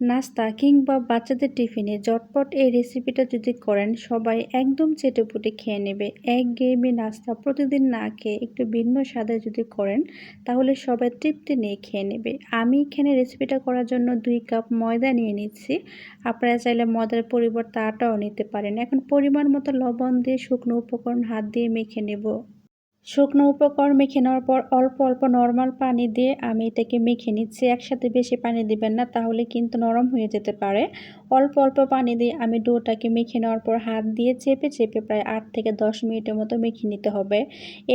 নাস্তা কিংবা বাচ্চাদের টিফিনে ঝটপট এই রেসিপিটা যদি করেন, সবাই একদম চেটেপুটে খেয়ে নেবে। এক গেমে নাস্তা প্রতিদিন না খেয়ে একটু ভিন্ন স্বাদে যদি করেন, তাহলে সবাই তৃপ্তি নিয়ে খেয়ে নেবে। আমি এখানে রেসিপিটা করার জন্য দুই কাপ ময়দা নিয়ে নিচ্ছি। আপনারা চাইলে ময়দার পরিবর্তে আটাও নিতে পারেন। এখন পরিমাণ মতো লবণ দিয়ে শুকনো উপকরণ হাত দিয়ে মেখে নেব। শুকনো উপকরণ মেখে নেওয়ার পর অল্প অল্প নর্মাল পানি দিয়ে আমি এটাকে মেখে নিচ্ছি। একসাথে বেশি পানি দিবেন না, তাহলে কিন্তু নরম হয়ে যেতে পারে। অল্প অল্প পানি দিয়ে আমি ডোটাকে মেখে নেওয়ার পর হাত দিয়ে চেপে চেপে প্রায় আট থেকে দশ মিনিটের মতো মেখে নিতে হবে।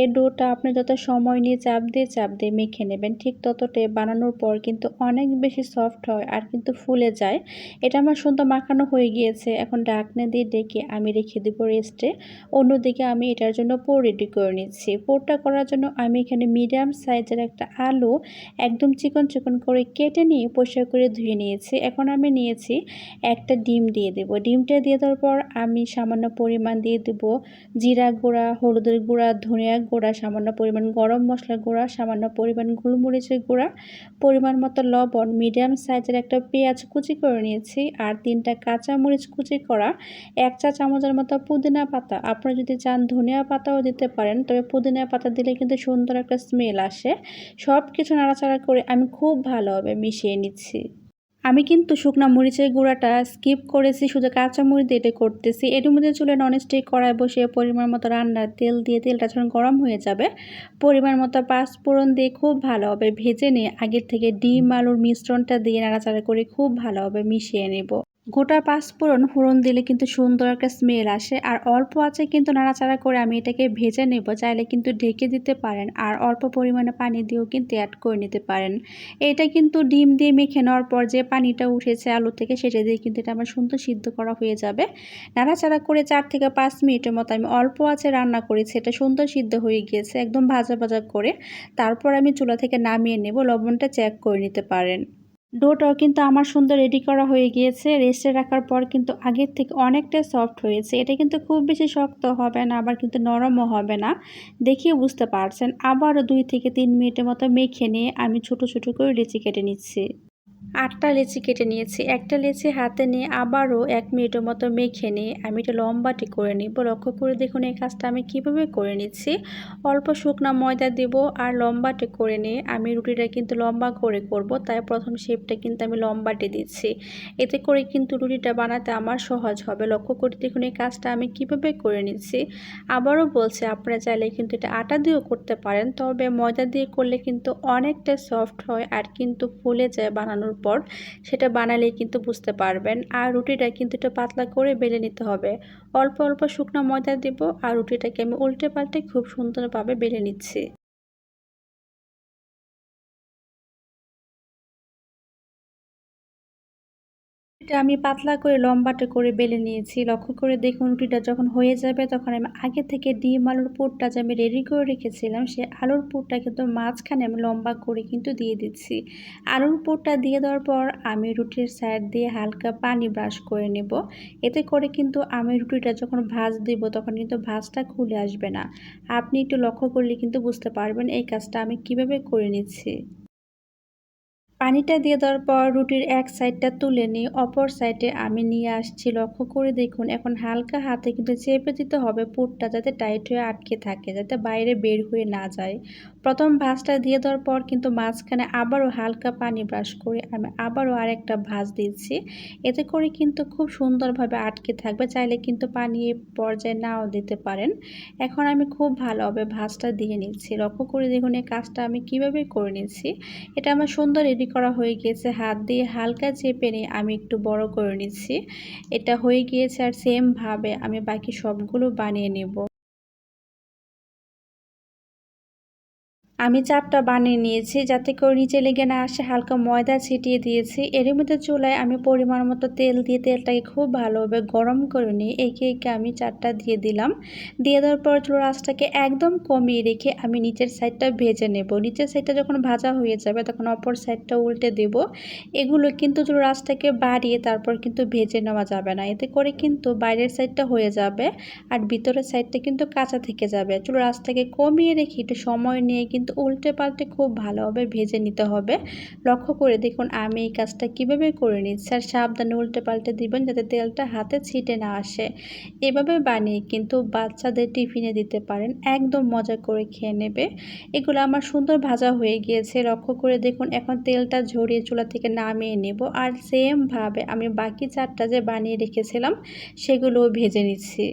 এই ডোটা আপনি যত সময় নিয়ে চাপ দিয়ে চাপ দিয়ে মেখে নেবেন, ঠিক ততটাই বানানোর পর কিন্তু অনেক বেশি সফট হয় আর কিন্তু ফুলে যায়। এটা আমার সুন্দর মাখানো হয়ে গিয়েছে। এখন ডাকনে দিয়ে ডেকে আমি রেখে দেবো রেস্টে। অন্যদিকে আমি এটার জন্য পোর রেডি করে নিচ্ছি। পোরটা করার জন্য আমি এখানে মিডিয়াম সাইজের একটা আলু একদম চিকন চিকন করে কেটে নিয়ে পরিষ্কার করে ধুয়ে নিয়েছি। এখন আমি নিয়েছি একটা ডিম দিয়ে দেব। ডিমটা দিয়ে দেওয়ার পর আমি সামান্য পরিমাণ দিয়ে দেব জিরা গুঁড়া, হলুদের গুঁড়া, ধনিয়া গুঁড়া, সামান্য পরিমাণ গরম মশলা গুঁড়া, সামান্য পরিমাণ গোলমরিচের গুঁড়া, পরিমাণ মতো লবণ, মিডিয়াম সাইজের একটা পেঁয়াজ কুচি করে নিয়েছি আর তিনটা কাঁচামরিচ কুচি করা এক চা চামচের মতো পুদিনা পাতা। আপনারা যদি চান ধনিয়া পাতাও দিতে পারেন, তবে পুদিনা পাতা দিলে কিন্তু সুন্দর একটা স্মেল আসে। সব কিছু নাড়াচাড়া করে আমি খুব ভালোভাবে মিশিয়ে নিচ্ছি। আমি কিন্তু শুকনা মরিচের গুঁড়াটা স্কিপ করেছি, শুধু কাঁচা মরিচ দিয়ে করতেছি। এর মধ্যে চুলে ননস্টিক কড়াই বসিয়ে পরিমাণ মতো রান্নার তেল দিয়ে, তেলটা যখন গরম হয়ে যাবে, পরিমাণ মতো পাঁচ ফোড়ন দিয়ে খুব ভালোভাবে ভেজে নিয়ে আগের থেকে ডিম, আলুর মিশ্রণটা দিয়ে নাড়াচাড়া করে খুব ভালোভাবে মিশিয়ে নেব। গোটা পাঁচফোড়ন ফোড়ন দিলে কিন্তু সুন্দর একটা স্মেল আসে, আর অল্প আছে কিন্তু নাড়াচাড়া করে আমি এটাকে ভেজে নেব, চাইলে কিন্তু ঢেকে দিতে পারেন, আর অল্প পরিমাণে পানি দিয়েও কিন্তু অ্যাড করে নিতে পারেন। এটা কিন্তু ডিম দিয়ে মেখে নেওয়ার পর যে পানিটা উঠেছে আলু থেকে, সেটা দিয়ে কিন্তু এটা আমার সুন্দর সিদ্ধ করা হয়ে যাবে। নাড়াচাড়া করে চার থেকে পাঁচ মিনিটের মতো আমি অল্প আছে রান্না করেছি, এটা সুন্দর সিদ্ধ হয়ে গিয়েছে, একদম ভাজা ভাজা করে। তারপর আমি চুলা থেকে নামিয়ে নেব, লবণটা চেক করে নিতে পারেন। ডোটাও কিন্তু আমার সুন্দর রেডি করা হয়ে গিয়েছে। রেস্টে রাখার পর কিন্তু আগের থেকে অনেকটাই সফট হয়েছে। এটা কিন্তু খুব বেশি শক্ত হবে না, আবার কিন্তু নরমও হবে না। দেখিয়ে বুঝতে পারছেন। আবারও দুই থেকে তিন মিনিটের মতো মেখে নিয়ে আমি ছোট ছোট করে রেচি কেটে নিচ্ছি। আটটা লেচি কেটে নিয়েছি। একটা লেচি হাতে নিয়ে আবারও এক মিনিটের মতো মেখে নিয়ে আমি এটা লম্বাটি করে নিব। লক্ষ্য করে দেখুন এই কাজটা আমি কীভাবে করে নিচ্ছি। অল্প শুকনা ময়দা দেব আর লম্বাটি করে নিয়ে আমি রুটিটা কিন্তু লম্বা করে করব। তাই প্রথম শেপটা কিন্তু আমি লম্বাটি দিচ্ছি। এতে করে কিন্তু রুটিটা বানাতে আমার সহজ হবে। লক্ষ্য করে দেখুন এই কাজটা আমি কীভাবে করে নিচ্ছি। আবারও বলছি, আপনারা চাইলে কিন্তু এটা আটা দিয়েও করতে পারেন। তবে ময়দা দিয়ে করলে কিন্তু অনেকটা সফট হয় আর কিন্তু ফুলে যায় বানানোর পর সেটা বানালেই কিন্তু বুঝতে পারবেন। আর রুটিটা কিন্তু একটু পাতলা করে বেলে নিতে হবে। অল্প অল্প শুকনো ময়দা দিব, আর রুটিটাকে আমি উল্টে পাল্টে খুব সুন্দরভাবে বেলে নিচ্ছি। এটা আমি পাতলা করে লম্বাটা করে বেলে নিয়েছি। লক্ষ্য করে দেখুন রুটিটা যখন হয়ে যাবে তখন আমি আগে থেকে ডিম আলুর পুরটা যে আমি রেডি করে রেখেছিলাম, সে আলুর পুরটা কিন্তু মাঝখানে আমি লম্বা করে কিন্তু দিয়ে দিচ্ছি। আলুর পুরটা দিয়ে দেওয়ার পর আমি রুটির সাইড দিয়ে হালকা পানি ব্রাশ করে নেব। এতে করে কিন্তু আমি রুটিটা যখন ভাজ দিব তখন কিন্তু ভাজটা খুলে আসবে না। আপনি একটু লক্ষ্য করলে কিন্তু বুঝতে পারবেন এই কাজটা আমি কীভাবে করে নিচ্ছি। পানিটা দিয়ে দেওয়ার পর রুটির এক সাইডটা তুলে নিই অপর সাইডে আমি নিয়ে আসছি। লক্ষ্য করে দেখুন, এখন হালকা হাতে কিন্তু চেপে দিতে হবে পুরটা যাতে টাইট হয়ে আটকে থাকে, যাতে বাইরে বের হয়ে না যায়। প্রথম ভাঁজটা দিয়ে দেওয়ার পর কিন্তু মাঝখানে আবারও হালকা পানি ব্রাশ করে আমি আবারও আরেকটা ভাঁজ দিচ্ছি। এতে করে কিন্তু খুব সুন্দরভাবে আটকে থাকবে, চাইলে কিন্তু পানি পর্যায়ে নাও দিতে পারেন। এখন আমি খুব ভালোভাবে ভাঁজটা দিয়ে নিচ্ছি। লক্ষ্য করে দেখুন এই কাজটা আমি কীভাবে করে নিচ্ছি। এটা আমার সুন্দর রেডি করা হয়ে গিয়েছে, হাত দিয়ে হালকা চেপে নিয়ে আমি একটু বড় করে নিচ্ছি। এটা হয়ে গিয়েছে আর সেমভাবে আমি বাকি সবগুলো বানিয়ে নেব। আমি চারটা বানিয়ে নিয়েছি যাতে করে নিচে লেগে না আসে, হালকা ময়দা ছিটিয়ে দিয়েছি। এর মধ্যে চুলায় আমি পরিমাণ মতো তেল দিয়ে তেলটাকে খুব ভালোভাবে গরম করে নিয়ে একে একে আমি চারটা দিয়ে দিলাম। দিয়ে দেওয়ার পর চুলোর আঁচটাকে একদম কমিয়ে রেখে আমি নিচের সাইডটা ভেজে নেব। নিচের সাইডটা যখন ভাজা হয়ে যাবে তখন অপর সাইডটা উল্টে দেব। এগুলো কিন্তু চুলোর আঁচটাকে বাড়িয়ে তারপর কিন্তু ভেজে নেওয়া যাবে না। এতে করে কিন্তু বাইরের সাইডটা হয়ে যাবে আর ভিতরের সাইডটা কিন্তু কাঁচা থেকে যাবে। চুলোর আঁচটাকে কমিয়ে রেখে একটু সময় নিয়ে কিন্তু কিন্তু উল্টে পাল্টে খুব ভালোভাবে ভেজে নিতে হবে। লক্ষ্য করে দেখুন আমি এই কাজটা কীভাবে করে নিচ্ছি। আর সাবধানে উল্টে পাল্টে দিবেন যাতে তেলটা হাতে ছিটে না আসে। এভাবে বানিয়ে কিন্তু বাচ্চাদের টিফিনে দিতে পারেন। একদম মজা করে খেয়ে নেবে। এগুলো আমার সুন্দর ভাজা হয়ে গিয়েছে। লক্ষ্য করে দেখুন এখন তেলটা ঝরিয়ে চুলা থেকে নামিয়ে নেব। আর সেমভাবে আমি বাকি চারটা যে বানিয়ে রেখেছিলাম, সেগুলোও ভেজে নিচ্ছি।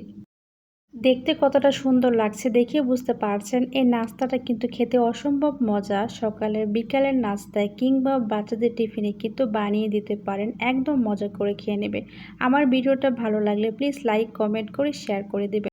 দেখতে কতটা সুন্দর লাগছে দেখে বুঝতে পারছেন, এই নাস্তাটা কিন্তু খেতে অসম্ভব মজা। সকালের বিকালের নাস্তায় কিংবা বাচ্চাদের টিফিনে কিন্তু বানিয়ে দিতে পারেন, একদম মজা করে খেয়ে নেবে আমার ভিডিওটা ভালো লাগলে প্লিজ লাইক কমেন্ট করে শেয়ার করে দেবে